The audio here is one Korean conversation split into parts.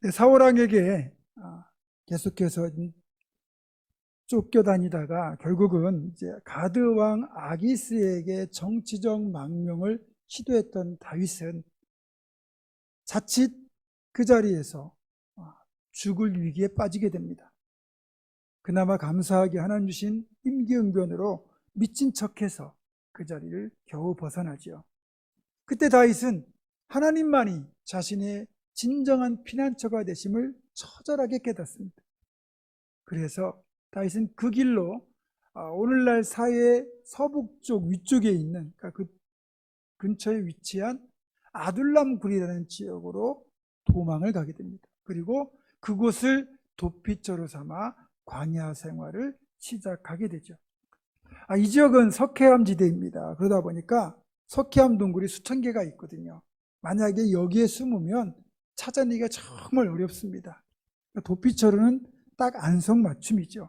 네, 사울왕에게 아, 계속해서 쫓겨다니다가 결국은 이제 가드 왕 아기스에게 정치적 망명을 시도했던 다윗은 자칫 그 자리에서 아, 죽을 위기에 빠지게 됩니다. 그나마 감사하게 하나님 주신 임기응변으로 미친 척해서 그 자리를 겨우 벗어나지요. 그때 다윗은 하나님만이 자신의 진정한 피난처가 되심을 처절하게 깨닫습니다. 그래서 다윗은 그 길로 아, 오늘날 사회의 서북쪽 위쪽에 있는 그러니까 그 근처에 위치한 아둘람 굴이라는 지역으로 도망을 가게 됩니다. 그리고 그곳을 도피처로 삼아 광야 생활을 시작하게 되죠. 아, 이 지역은 석회암 지대입니다. 그러다 보니까 석회암 동굴이 수천 개가 있거든요. 만약에 여기에 숨으면 찾아내기가 정말 어렵습니다. 도피처로는 딱 안성맞춤이죠.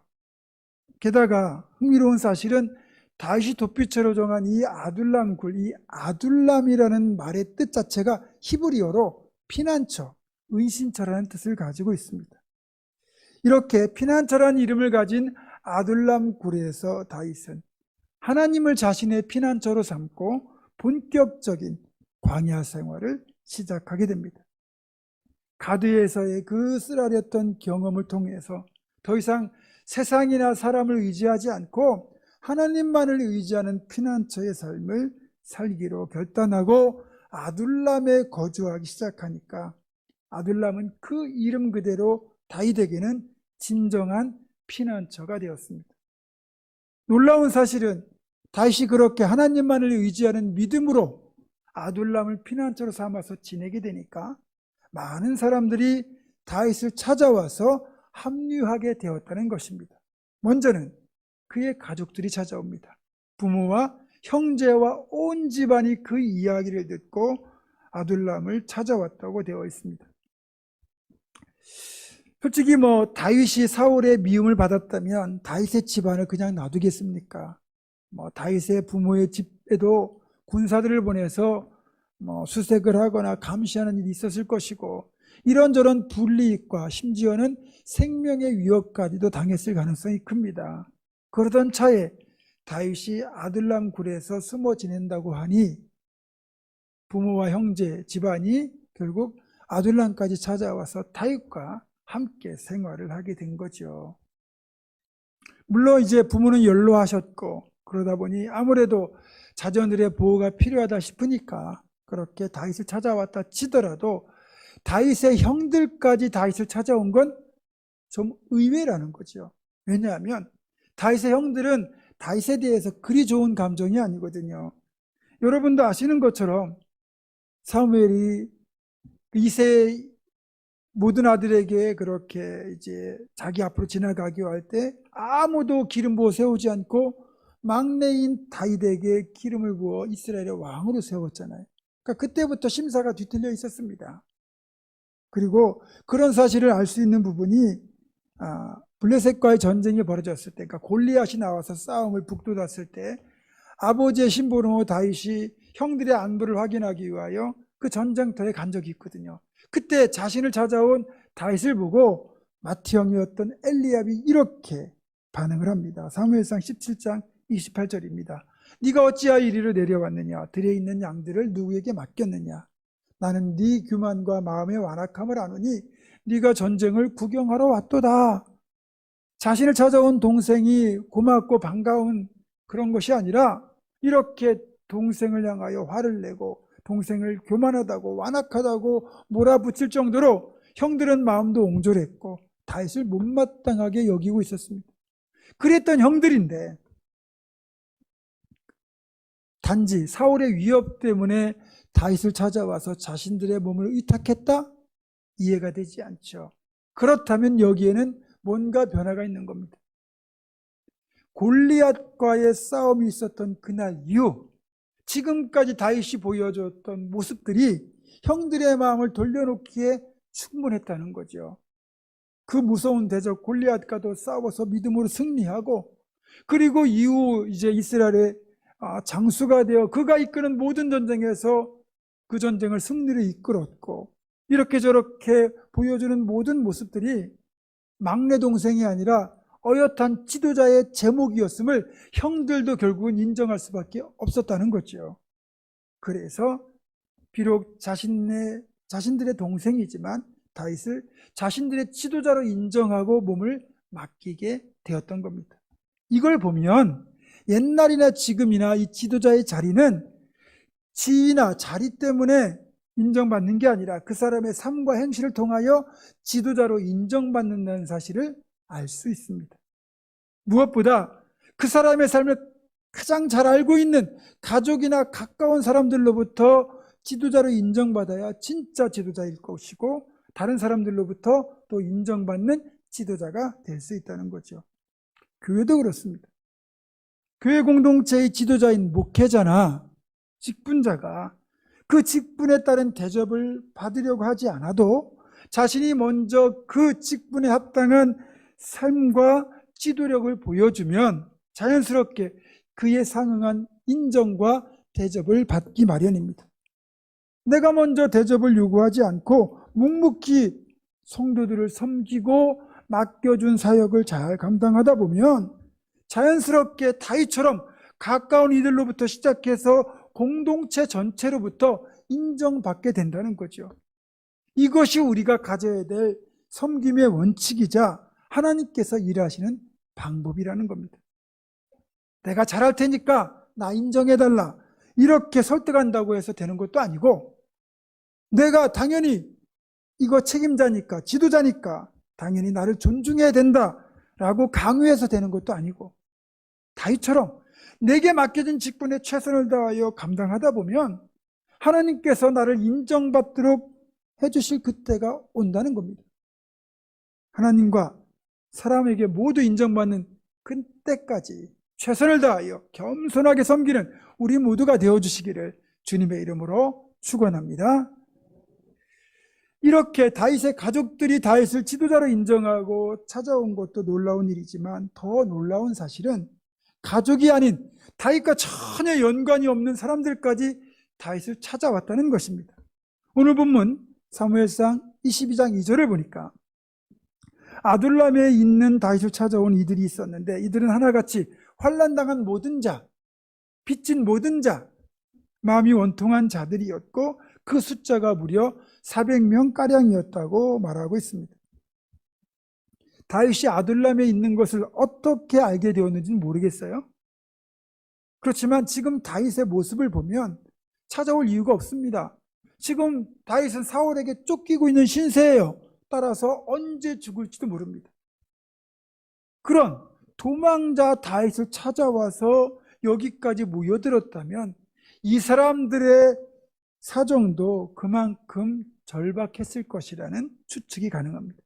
게다가 흥미로운 사실은 다시 도피처로 정한 이 아둘람 굴, 이 아둘람이라는 말의 뜻 자체가 히브리어로 피난처, 은신처라는 뜻을 가지고 있습니다. 이렇게 피난처라는 이름을 가진 아둘람 굴에서 다윗은 하나님을 자신의 피난처로 삼고 본격적인 광야 생활을 시작하게 됩니다. 가드에서의 그 쓰라렸던 경험을 통해서 더 이상 세상이나 사람을 의지하지 않고 하나님만을 의지하는 피난처의 삶을 살기로 결단하고 아둘람에 거주하기 시작하니까 아둘람은 그 이름 그대로 다윗에게는 진정한 피난처가 되었습니다. 놀라운 사실은 다윗이 그렇게 하나님만을 의지하는 믿음으로 아둘람을 피난처로 삼아서 지내게 되니까 많은 사람들이 다윗을 찾아와서 합류하게 되었다는 것입니다. 먼저는 그의 가족들이 찾아옵니다. 부모와 형제와 온 집안이 그 이야기를 듣고 아둘람을 찾아왔다고 되어 있습니다. 솔직히 뭐 다윗이 사울의 미움을 받았다면 다윗의 집안을 그냥 놔두겠습니까? 뭐 다윗의 부모의 집에도 군사들을 보내서 뭐 수색을 하거나 감시하는 일이 있었을 것이고 이런저런 불이익과 심지어는 생명의 위협까지도 당했을 가능성이 큽니다. 그러던 차에 다윗이 아들람 굴에서 숨어 지낸다고 하니 부모와 형제, 집안이 결국 아들람까지 찾아와서 다윗과 함께 생활을 하게 된 거죠. 물론 이제 부모는 연로하셨고 그러다 보니 아무래도 자녀들의 보호가 필요하다 싶으니까 그렇게 다윗을 찾아왔다 치더라도 다윗의 형들까지 다윗을 찾아온 건 좀 의외라는 거죠. 왜냐하면 다윗의 형들은 다윗에 대해서 그리 좋은 감정이 아니거든요. 여러분도 아시는 것처럼 사무엘이 이세 모든 아들에게 그렇게 이제 자기 앞으로 지나가기 할때 아무도 기름 부어 세우지 않고 막내인 다윗에게 기름을 부어 이스라엘의 왕으로 세웠잖아요. 그러니까 그때부터 심사가 뒤틀려 있었습니다. 그리고 그런 사실을 알 수 있는 부분이 아, 블레셋과의 전쟁이 벌어졌을 때, 그러니까 골리앗이 나와서 싸움을 북돋았을 때 아버지의 신부로 다윗이 형들의 안부를 확인하기 위하여 그 전쟁터에 간 적이 있거든요. 그때 자신을 찾아온 다윗을 보고 마티 형이었던 엘리압이 이렇게 반응을 합니다. 사무엘상 17장 28절입니다. 네가 어찌하여 이리로 내려왔느냐? 들에 있는 양들을 누구에게 맡겼느냐? 나는 네 교만과 마음의 완악함을 아노니 네가 전쟁을 구경하러 왔도다. 자신을 찾아온 동생이 고맙고 반가운 그런 것이 아니라 이렇게 동생을 향하여 화를 내고 동생을 교만하다고 완악하다고 몰아붙일 정도로 형들은 마음도 옹졸했고 다윗을 못마땅하게 여기고 있었습니다. 그랬던 형들인데 단지 사울의 위협 때문에 다윗을 찾아와서 자신들의 몸을 의탁했다? 이해가 되지 않죠. 그렇다면 여기에는 뭔가 변화가 있는 겁니다. 골리앗과의 싸움이 있었던 그날 이후 지금까지 다윗이 보여줬던 모습들이 형들의 마음을 돌려놓기에 충분했다는 거죠. 그 무서운 대적 골리앗과도 싸워서 믿음으로 승리하고 그리고 이후 이제 이스라엘의 아, 장수가 되어 그가 이끄는 모든 전쟁에서 그 전쟁을 승리를 이끌었고 이렇게 저렇게 보여주는 모든 모습들이 막내 동생이 아니라 어엿한 지도자의 제목이었음을 형들도 결국은 인정할 수밖에 없었다는 거죠. 그래서 비록 자신의 자신들의 동생이지만 다윗을 자신들의 지도자로 인정하고 몸을 맡기게 되었던 겁니다. 이걸 보면 옛날이나 지금이나 이 지도자의 자리는 지위나 자리 때문에 인정받는 게 아니라 그 사람의 삶과 행실을 통하여 지도자로 인정받는다는 사실을 알 수 있습니다. 무엇보다 그 사람의 삶을 가장 잘 알고 있는 가족이나 가까운 사람들로부터 지도자로 인정받아야 진짜 지도자일 것이고 다른 사람들로부터 또 인정받는 지도자가 될 수 있다는 거죠. 교회도 그렇습니다. 교회 공동체의 지도자인 목회자나 직분자가 그 직분에 따른 대접을 받으려고 하지 않아도 자신이 먼저 그 직분에 합당한 삶과 지도력을 보여주면 자연스럽게 그에 상응한 인정과 대접을 받기 마련입니다. 내가 먼저 대접을 요구하지 않고 묵묵히 성도들을 섬기고 맡겨준 사역을 잘 감당하다 보면 자연스럽게 다이처럼 가까운 이들로부터 시작해서 공동체 전체로부터 인정받게 된다는 거죠. 이것이 우리가 가져야 될 섬김의 원칙이자 하나님께서 일하시는 방법이라는 겁니다. 내가 잘할 테니까 나 인정해달라. 이렇게 설득한다고 해서 되는 것도 아니고, 내가 당연히 이거 책임자니까, 지도자니까, 당연히 나를 존중해야 된다. 라고 강요해서 되는 것도 아니고, 다윗처럼 내게 맡겨진 직분에 최선을 다하여 감당하다 보면 하나님께서 나를 인정받도록 해주실 그때가 온다는 겁니다. 하나님과 사람에게 모두 인정받는 그때까지 최선을 다하여 겸손하게 섬기는 우리 모두가 되어주시기를 주님의 이름으로 축원합니다. 이렇게 다윗의 가족들이 다윗을 지도자로 인정하고 찾아온 것도 놀라운 일이지만 더 놀라운 사실은 가족이 아닌 다윗과 전혀 연관이 없는 사람들까지 다윗을 찾아왔다는 것입니다. 오늘 본문 사무엘상 22장 2절을 보니까 아둘람에 있는 다윗을 찾아온 이들이 있었는데 이들은 하나같이 환란당한 모든 자, 빚진 모든 자, 마음이 원통한 자들이었고 그 숫자가 무려 400명 가량이었다고 말하고 있습니다. 다윗이 아둘람에 있는 것을 어떻게 알게 되었는지는 모르겠어요. 그렇지만 지금 다윗의 모습을 보면 찾아올 이유가 없습니다. 지금 다윗은 사울에게 쫓기고 있는 신세예요. 따라서 언제 죽을지도 모릅니다. 그런 도망자 다윗을 찾아와서 여기까지 모여들었다면 이 사람들의 사정도 그만큼 절박했을 것이라는 추측이 가능합니다.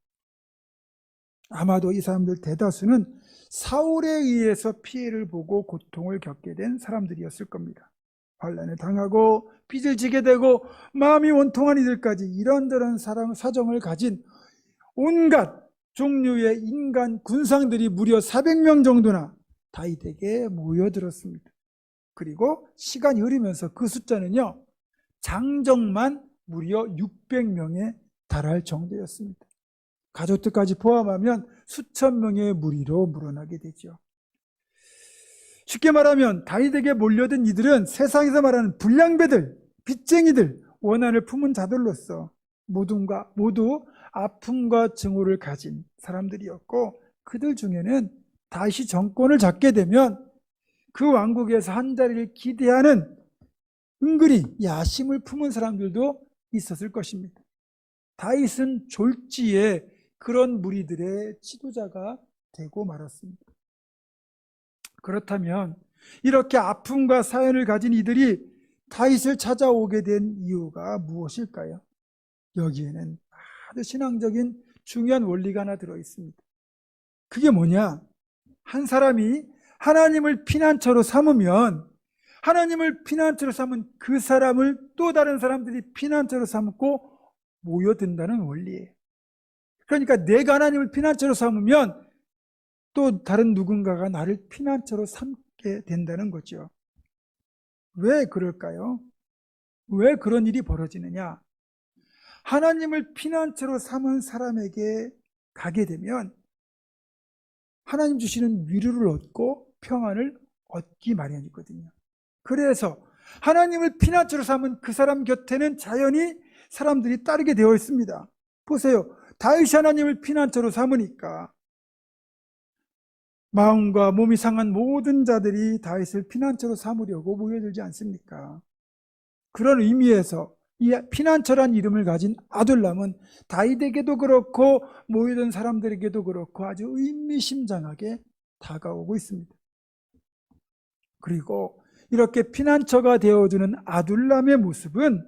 아마도 이 사람들 대다수는 사울에 의해서 피해를 보고 고통을 겪게 된 사람들이었을 겁니다. 환란을 당하고 빚을 지게 되고 마음이 원통한 이들까지 이런저런 사랑, 사정을 가진 온갖 종류의 인간 군상들이 무려 400명 정도나 다윗에게 모여들었습니다. 그리고 시간이 흐르면서 그 숫자는요, 장정만 무려 600명에 달할 정도였습니다. 가족들까지 포함하면 수천 명의 무리로 물어나게 되죠. 쉽게 말하면 다윗에게 몰려든 이들은 세상에서 말하는 불량배들, 빚쟁이들, 원한을 품은 자들로서 모든가 모두 아픔과 증오를 가진 사람들이었고 그들 중에는 다시 정권을 잡게 되면 그 왕국에서 한 자리를 기대하는 은근히 야심을 품은 사람들도 있었을 것입니다. 다윗은 졸지에 그런 무리들의 지도자가 되고 말았습니다. 그렇다면 이렇게 아픔과 사연을 가진 이들이 다윗을 찾아오게 된 이유가 무엇일까요? 여기에는 아주 신앙적인 중요한 원리가 하나 들어 있습니다. 그게 뭐냐? 한 사람이 하나님을 피난처로 삼으면 하나님을 피난처로 삼은 그 사람을 또 다른 사람들이 피난처로 삼고 모여든다는 원리예요. 그러니까 내가 하나님을 피난처로 삼으면 또 다른 누군가가 나를 피난처로 삼게 된다는 거죠. 왜 그럴까요? 왜 그런 일이 벌어지느냐? 하나님을 피난처로 삼은 사람에게 가게 되면 하나님 주시는 위로를 얻고 평안을 얻기 마련이거든요. 그래서 하나님을 피난처로 삼은 그 사람 곁에는 자연히 사람들이 따르게 되어 있습니다. 보세요. 다윗이 하나님을 피난처로 삼으니까 마음과 몸이 상한 모든 자들이 다윗을 피난처로 삼으려고 모여들지 않습니까? 그런 의미에서 이 피난처란 이름을 가진 아둘람은 다윗에게도 그렇고 모이던 사람들에게도 그렇고 아주 의미심장하게 다가오고 있습니다. 그리고 이렇게 피난처가 되어주는 아둘람의 모습은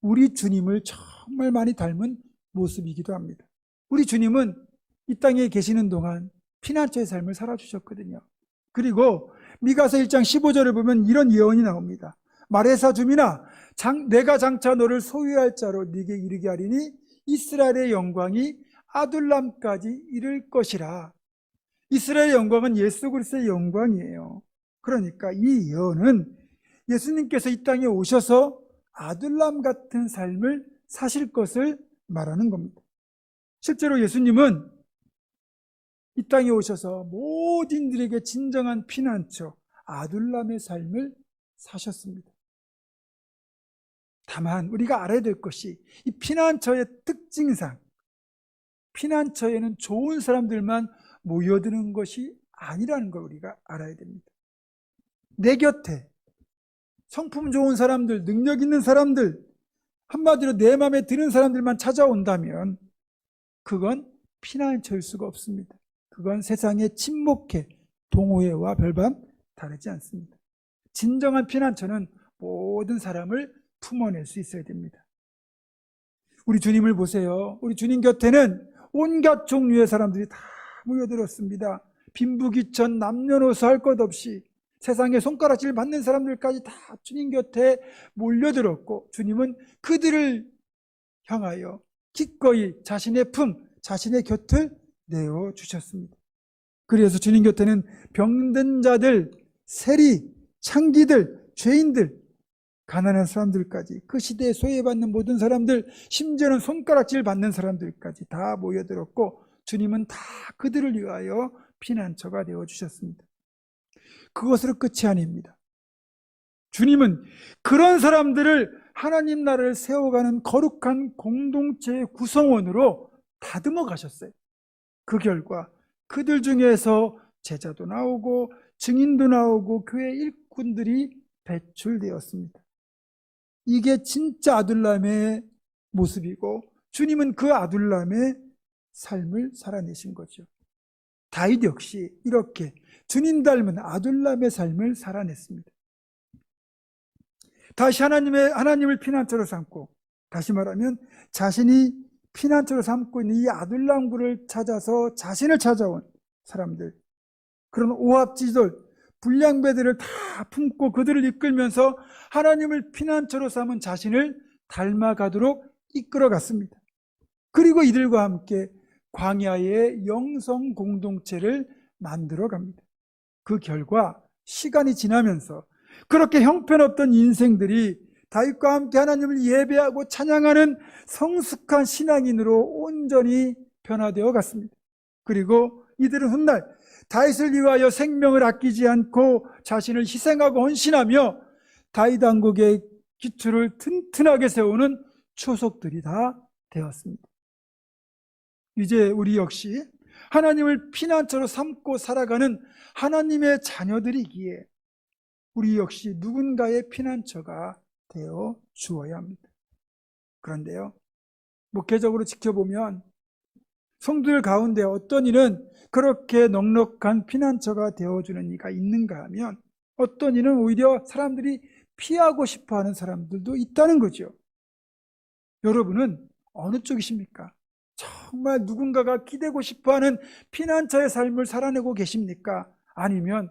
우리 주님을 정말 많이 닮은 모습이기도 합니다. 우리 주님은 이 땅에 계시는 동안 피난처의 삶을 살아주셨거든요. 그리고 미가서 1장 15절을 보면 이런 예언이 나옵니다. 마레사 주민아 장, 내가 장차 너를 소유할 자로 네게 이르게 하리니 이스라엘의 영광이 아둘람까지 이를 것이라. 이스라엘의 영광은 예수 그리스도의 영광이에요. 그러니까 이 예언은 예수님께서 이 땅에 오셔서 아둘람 같은 삶을 사실 것을 말하는 겁니다. 실제로 예수님은 이 땅에 오셔서 모든들에게 진정한 피난처, 아둘람의 삶을 사셨습니다. 다만 우리가 알아야 될 것이 이 피난처의 특징상 피난처에는 좋은 사람들만 모여드는 것이 아니라는 걸 우리가 알아야 됩니다. 내 곁에 성품 좋은 사람들, 능력 있는 사람들, 한마디로 내 마음에 드는 사람들만 찾아온다면 그건 피난처일 수가 없습니다. 그건 세상에 침묵해 동호회와 별반 다르지 않습니다. 진정한 피난처는 모든 사람을 품어낼 수 있어야 됩니다. 우리 주님을 보세요. 우리 주님 곁에는 온갖 종류의 사람들이 다 모여들었습니다. 빈부귀천 남녀노소 할 것 없이 세상에 손가락질 받는 사람들까지 다 주님 곁에 몰려들었고 주님은 그들을 향하여 기꺼이 자신의 품, 자신의 곁을 내어 주셨습니다. 그래서 주님 곁에는 병든 자들, 세리, 창기들, 죄인들, 가난한 사람들까지 그 시대에 소외받는 모든 사람들, 심지어는 손가락질 받는 사람들까지 다 모여들었고 주님은 다 그들을 위하여 피난처가 되어 주셨습니다. 그것으로 끝이 아닙니다. 주님은 그런 사람들을 하나님 나라를 세워가는 거룩한 공동체의 구성원으로 다듬어 가셨어요. 그 결과 그들 중에서 제자도 나오고 증인도 나오고 교회 일꾼들이 배출되었습니다. 이게 진짜 아둘람의 모습이고 주님은 그 아둘람의 삶을 살아내신 거죠. 다윗 역시 이렇게 주님 닮은 아둘람의 삶을 살아냈습니다. 다시 하나님의 하나님을 피난처로 삼고 다시 말하면 자신이 피난처로 삼고 있는 이 아둘람굴을 찾아서 자신을 찾아온 사람들 그런 오합지졸 불량배들을 다 품고 그들을 이끌면서 하나님을 피난처로 삼은 자신을 닮아가도록 이끌어 갔습니다. 그리고 이들과 함께 광야의 영성 공동체를 만들어 갑니다. 그 결과 시간이 지나면서 그렇게 형편없던 인생들이 다윗과 함께 하나님을 예배하고 찬양하는 성숙한 신앙인으로 온전히 변화되어 갔습니다. 그리고 이들은 훗날 다윗을 위하여 생명을 아끼지 않고 자신을 희생하고 헌신하며 다윗 왕국의 기초를 튼튼하게 세우는 초속들이 다 되었습니다. 이제 우리 역시 하나님을 피난처로 삼고 살아가는 하나님의 자녀들이기에 우리 역시 누군가의 피난처가 되어 주어야 합니다. 그런데요, 목회적으로 지켜보면 성도들 가운데 어떤 이는 그렇게 넉넉한 피난처가 되어주는 이가 있는가 하면 어떤 이는 오히려 사람들이 피하고 싶어 하는 사람들도 있다는 거죠. 여러분은 어느 쪽이십니까? 정말 누군가가 기대고 싶어 하는 피난처의 삶을 살아내고 계십니까? 아니면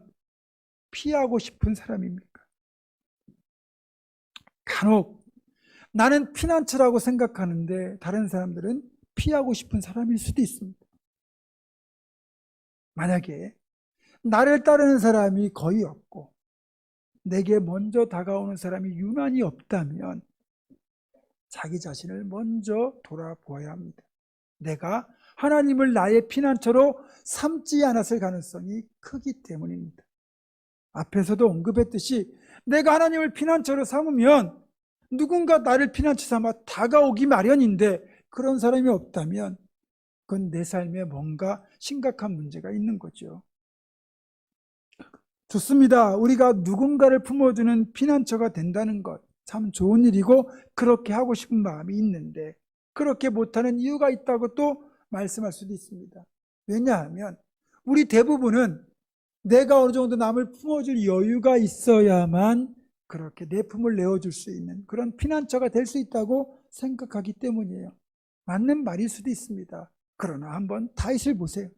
피하고 싶은 사람입니까? 간혹 나는 피난처라고 생각하는데 다른 사람들은 피하고 싶은 사람일 수도 있습니다. 만약에 나를 따르는 사람이 거의 없고 내게 먼저 다가오는 사람이 유난히 없다면 자기 자신을 먼저 돌아보아야 합니다. 내가 하나님을 나의 피난처로 삼지 않았을 가능성이 크기 때문입니다. 앞에서도 언급했듯이 내가 하나님을 피난처로 삼으면 누군가 나를 피난처 삼아 다가오기 마련인데 그런 사람이 없다면 그건 내 삶에 뭔가 심각한 문제가 있는 거죠. 좋습니다. 우리가 누군가를 품어주는 피난처가 된다는 것 참 좋은 일이고 그렇게 하고 싶은 마음이 있는데 그렇게 못하는 이유가 있다고 또 말씀할 수도 있습니다. 왜냐하면 우리 대부분은 내가 어느 정도 남을 품어줄 여유가 있어야만 그렇게 내 품을 내어줄 수 있는 그런 피난처가 될 수 있다고 생각하기 때문이에요. 맞는 말일 수도 있습니다. 그러나 한번 다윗을 보세요.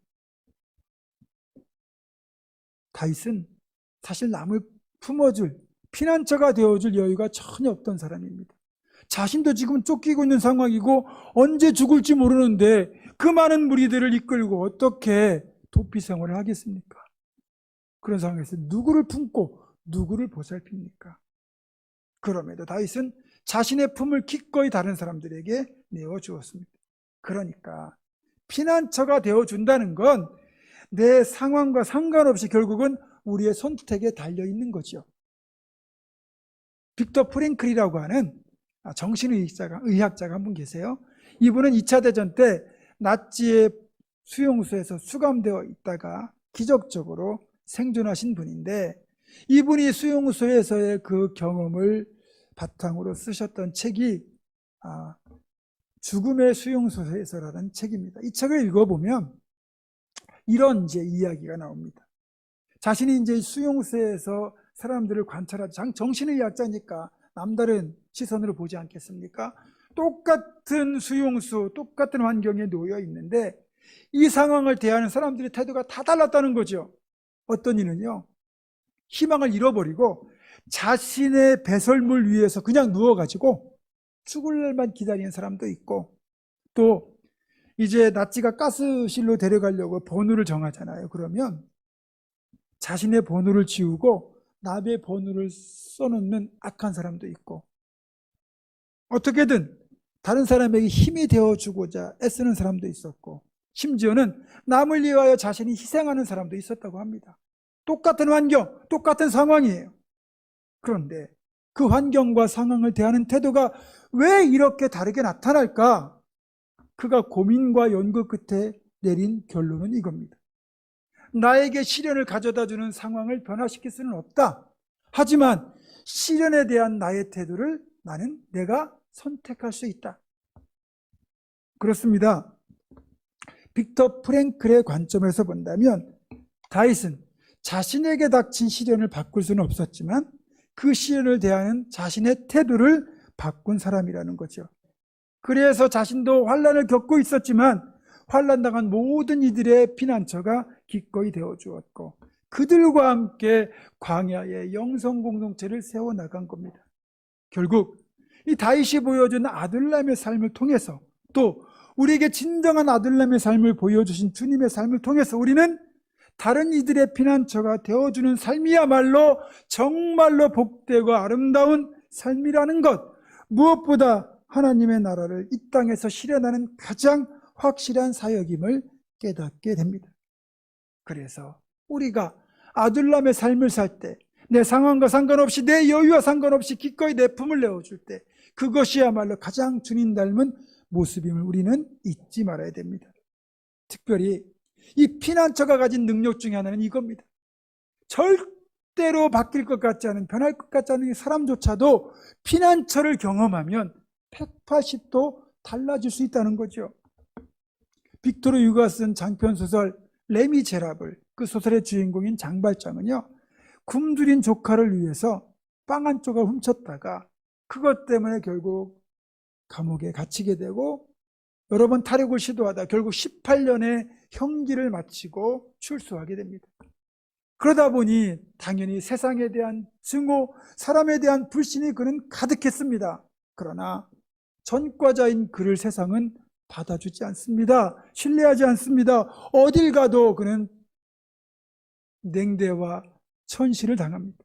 다윗은 사실 남을 품어줄 피난처가 되어줄 여유가 전혀 없던 사람입니다. 자신도 지금 쫓기고 있는 상황이고 언제 죽을지 모르는데 그 많은 무리들을 이끌고 어떻게 도피 생활을 하겠습니까? 그런 상황에서 누구를 품고 누구를 보살핍니까? 그럼에도 다윗은 자신의 품을 기꺼이 다른 사람들에게 내어 주었습니다. 그러니까 피난처가 되어 준다는 건 내 상황과 상관없이 결국은 우리의 선택에 달려 있는 거죠. 빅터 프랭클이라고 하는 정신의학자가 의학자가 한 분 계세요. 이분은 2차 대전 때 나치의 수용소에서 수감되어 있다가 기적적으로 생존하신 분인데 이분이 수용소에서의 그 경험을 바탕으로 쓰셨던 책이 아, 죽음의 수용소에서라는 책입니다. 이 책을 읽어보면 이런 이제 이야기가 나옵니다. 자신이 이제 수용소에서 사람들을 관찰하지 정신의학자니까 남다른 시선으로 보지 않겠습니까? 똑같은 수용소, 똑같은 환경에 놓여 있는데 이 상황을 대하는 사람들의 태도가 다 달랐다는 거죠. 어떤 이는요, 희망을 잃어버리고 자신의 배설물 위에서 그냥 누워가지고 죽을 날만 기다리는 사람도 있고 또 이제 나치가 가스실로 데려가려고 번호를 정하잖아요. 그러면 자신의 번호를 지우고 남의 번호를 써놓는 악한 사람도 있고 어떻게든 다른 사람에게 힘이 되어주고자 애쓰는 사람도 있었고 심지어는 남을 위하여 자신이 희생하는 사람도 있었다고 합니다. 똑같은 환경, 똑같은 상황이에요. 그런데 그 환경과 상황을 대하는 태도가 왜 이렇게 다르게 나타날까? 그가 고민과 연구 끝에 내린 결론은 이겁니다. 나에게 시련을 가져다 주는 상황을 변화시킬 수는 없다. 하지만 시련에 대한 나의 태도를 나는 내가 선택할 수 있다. 그렇습니다. 빅터 프랭클의 관점에서 본다면 다윗은 자신에게 닥친 시련을 바꿀 수는 없었지만 그 시련을 대하는 자신의 태도를 바꾼 사람이라는 거죠. 그래서 자신도 환란을 겪고 있었지만 환란 당한 모든 이들의 피난처가 기꺼이 되어 주었고 그들과 함께 광야의 영성 공동체를 세워 나간 겁니다. 결국 이 다윗이 보여준 아들람의 삶을 통해서 또 우리에게 진정한 아들람의 삶을 보여주신 주님의 삶을 통해서 우리는 다른 이들의 피난처가 되어주는 삶이야말로 정말로 복되고 아름다운 삶이라는 것 무엇보다 하나님의 나라를 이 땅에서 실현하는 가장 확실한 사역임을 깨닫게 됩니다. 그래서 우리가 아들람의 삶을 살 때, 내 상황과 상관없이, 내 여유와 상관없이 기꺼이 내 품을 내어줄 때, 그것이야말로 가장 주님 닮은 모습임을 우리는 잊지 말아야 됩니다. 특별히 이 피난처가 가진 능력 중에 하나는 이겁니다. 절대로 바뀔 것 같지 않은, 변할 것 같지 않은 사람조차도 피난처를 경험하면 180도 달라질 수 있다는 거죠. 빅토르 유가 쓴 장편 소설 레미제라블 그 소설의 주인공인 장발장은요 굶주린 조카를 위해서 빵 한 조각 훔쳤다가 그것 때문에 결국 감옥에 갇히게 되고 여러 번 탈옥을 시도하다 결국 18년의 형기를 마치고 출소하게 됩니다. 그러다 보니 당연히 세상에 대한 증오, 사람에 대한 불신이 그는 가득했습니다. 그러나 전과자인 그를 세상은 받아주지 않습니다. 신뢰하지 않습니다. 어딜 가도 그는 냉대와 천시를 당합니다.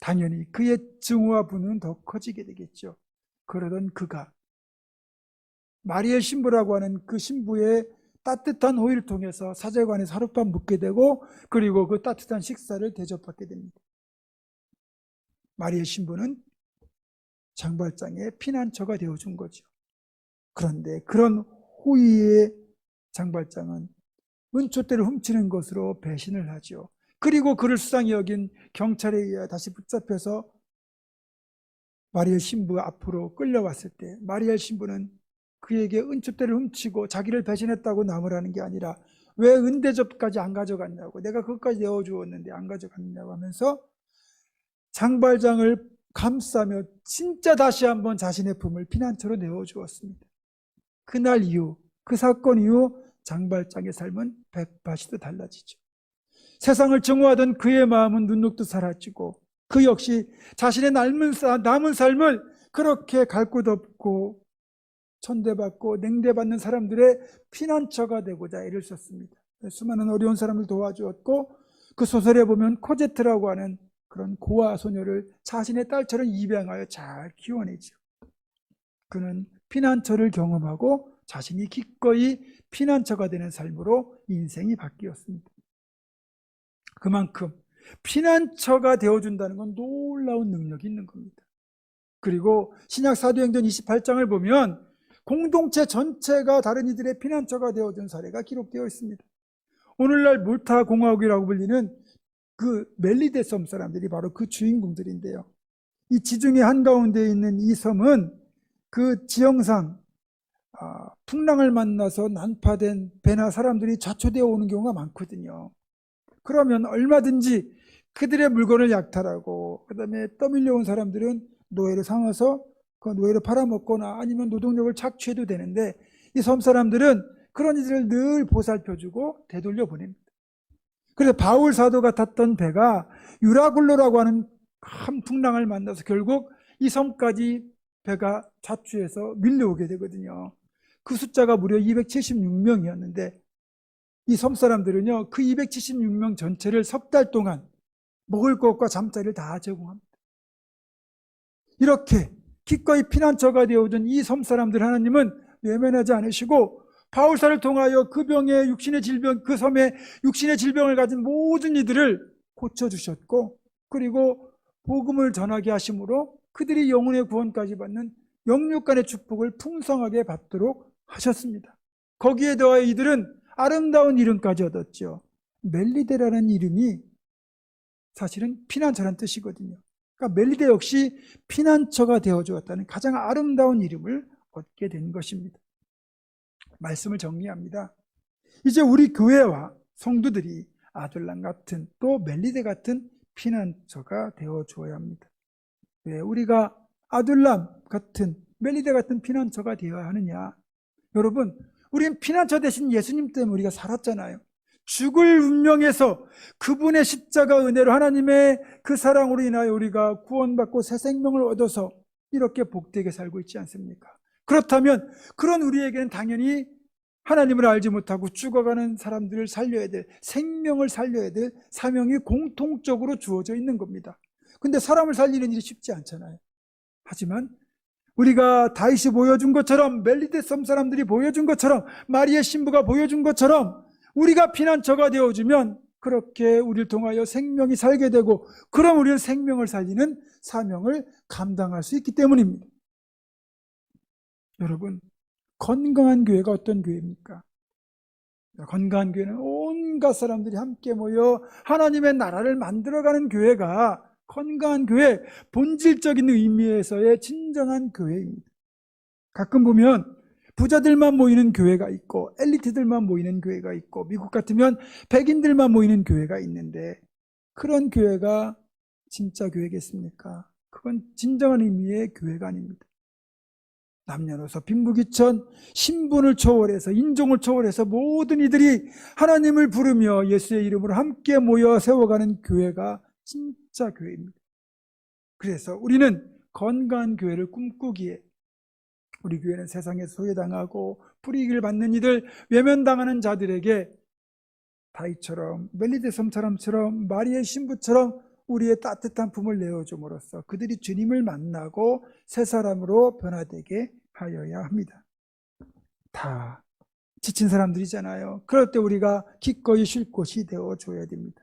당연히 그의 증오와 분은 더 커지게 되겠죠. 그러던 그가 마리의 신부라고 하는 그 신부의 따뜻한 호의를 통해서 사제관에서 하룻밤 묵게 되고 그리고 그 따뜻한 식사를 대접받게 됩니다. 마리의 신부는 장발장의 피난처가 되어준 거죠. 그런데 그런 호의의 장발장은 은초대를 훔치는 것으로 배신을 하죠. 그리고 그를 수상히 여긴 경찰에 의해 다시 붙잡혀서 마리엘 신부 앞으로 끌려왔을 때 마리엘 신부는 그에게 은초대를 훔치고 자기를 배신했다고 나무라는 게 아니라 왜 은대접까지 안 가져갔냐고 내가 그것까지 내어주었는데 안 가져갔냐고 하면서 장발장을 감싸며 진짜 다시 한번 자신의 품을 피난처로 내어주었습니다. 그날 이후 그 사건 이후 장발장의 삶은 180도 달라지죠. 세상을 증오하던 그의 마음은 눈 녹듯 사라지고 그 역시 자신의 남은 삶을 그렇게 갈 곳 없고 천대받고 냉대받는 사람들의 피난처가 되고자 애를 썼습니다. 수많은 어려운 사람을 도와주었고 그 소설에 보면 코제트라고 하는 그런 고아 소녀를 자신의 딸처럼 입양하여 잘 키워내죠. 그는 피난처를 경험하고 자신이 기꺼이 피난처가 되는 삶으로 인생이 바뀌었습니다. 그만큼 피난처가 되어준다는 건 놀라운 능력이 있는 겁니다. 그리고 신약 사도행전 28장을 보면 공동체 전체가 다른 이들의 피난처가 되어준 사례가 기록되어 있습니다. 오늘날 몰타 공화국이라고 불리는 그 멜리데 섬 사람들이 바로 그 주인공들인데요. 이 지중해 한가운데 있는 이 섬은 그 지형상 아, 풍랑을 만나서 난파된 배나 사람들이 좌초되어 오는 경우가 많거든요. 그러면 얼마든지 그들의 물건을 약탈하고 그다음에 떠밀려 온 사람들은 노예를 삼아서 그 노예를 팔아먹거나 아니면 노동력을 착취해도 되는데 이 섬 사람들은 그런 이들을 늘 보살펴주고 되돌려 보냅니다. 그래서 바울 사도가 탔던 배가 유라굴로라고 하는 큰 풍랑을 만나서 결국 이 섬까지 배가 자취해서 밀려오게 되거든요. 그 숫자가 무려 276명이었는데 이 섬 사람들은요 그 276명 전체를 석 달 동안 먹을 것과 잠자리를 다 제공합니다. 이렇게 기꺼이 피난처가 되어준 이섬 사람들 하나님은 외면하지 않으시고 바울사를 통하여 그 병의 육신의 질병 그 섬에 육신의 질병을 가진 모든 이들을 고쳐 주셨고 그리고 복음을 전하게 하심으로 그들이 영혼의 구원까지 받는 영육간의 축복을 풍성하게 받도록 하셨습니다. 거기에 더하여 이들은 아름다운 이름까지 얻었죠. 멜리데라는 이름이 사실은 피난처란 뜻이거든요. 그러니까 멜리데 역시 피난처가 되어 주었다는 가장 아름다운 이름을 얻게 된 것입니다. 말씀을 정리합니다. 이제 우리 교회와 성도들이 아둘람 같은 또 멜리데 같은 피난처가 되어 주어야 합니다. 왜 우리가 아둘람 같은 멜리데 같은 피난처가 되어야 하느냐? 여러분, 우리는 피난처 대신 예수님 때문에 우리가 살았잖아요. 죽을 운명에서 그분의 십자가 은혜로 하나님의 그 사랑으로 인하여 우리가 구원받고 새 생명을 얻어서 이렇게 복되게 살고 있지 않습니까? 그렇다면 그런 우리에게는 당연히 하나님을 알지 못하고 죽어가는 사람들을 살려야 될 생명을 살려야 될 사명이 공통적으로 주어져 있는 겁니다. 근데 사람을 살리는 일이 쉽지 않잖아요. 하지만 우리가 다윗이 보여준 것처럼 멜리데 섬 사람들이 보여준 것처럼 마리의 신부가 보여준 것처럼 우리가 피난처가 되어주면 그렇게 우리를 통하여 생명이 살게 되고 그럼 우리는 생명을 살리는 사명을 감당할 수 있기 때문입니다. 여러분 건강한 교회가 어떤 교회입니까? 건강한 교회는 온갖 사람들이 함께 모여 하나님의 나라를 만들어가는 교회가 건강한 교회, 본질적인 의미에서의 진정한 교회입니다. 가끔 보면 부자들만 모이는 교회가 있고 엘리트들만 모이는 교회가 있고 미국 같으면 백인들만 모이는 교회가 있는데 그런 교회가 진짜 교회겠습니까? 그건 진정한 의미의 교회가 아닙니다. 남녀노소 빈부귀천 신분을 초월해서 인종을 초월해서 모든 이들이 하나님을 부르며 예수의 이름으로 함께 모여 세워가는 교회가 진짜 교회입니다. 그래서 우리는 건강한 교회를 꿈꾸기에 우리 교회는 세상에 소외당하고 불이익을 받는 이들, 외면당하는 자들에게 다이처럼 멜리데 섬처럼처럼 마리의 신부처럼 우리의 따뜻한 품을 내어줌으로써 그들이 주님을 만나고 새 사람으로 변화되게 하여야 합니다. 다 지친 사람들이잖아요. 그럴 때 우리가 기꺼이 쉴 곳이 되어줘야 됩니다.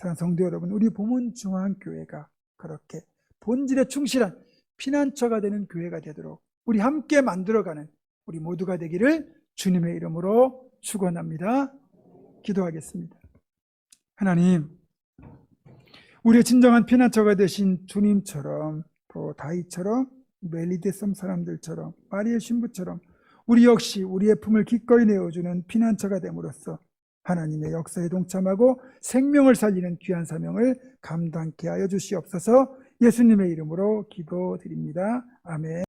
사랑하는 성도 여러분, 우리 보문 중앙교회가 그렇게 본질에 충실한 피난처가 되는 교회가 되도록 우리 함께 만들어가는 우리 모두가 되기를 주님의 이름으로 축원합니다. 기도하겠습니다. 하나님, 우리의 진정한 피난처가 되신 주님처럼 또 다윗처럼 멜리데 섬 사람들처럼 마리엘 신부처럼 우리 역시 우리의 품을 기꺼이 내어주는 피난처가 됨으로써 하나님의 역사에 동참하고 생명을 살리는 귀한 사명을 감당케 하여 주시옵소서 예수님의 이름으로 기도드립니다. 아멘.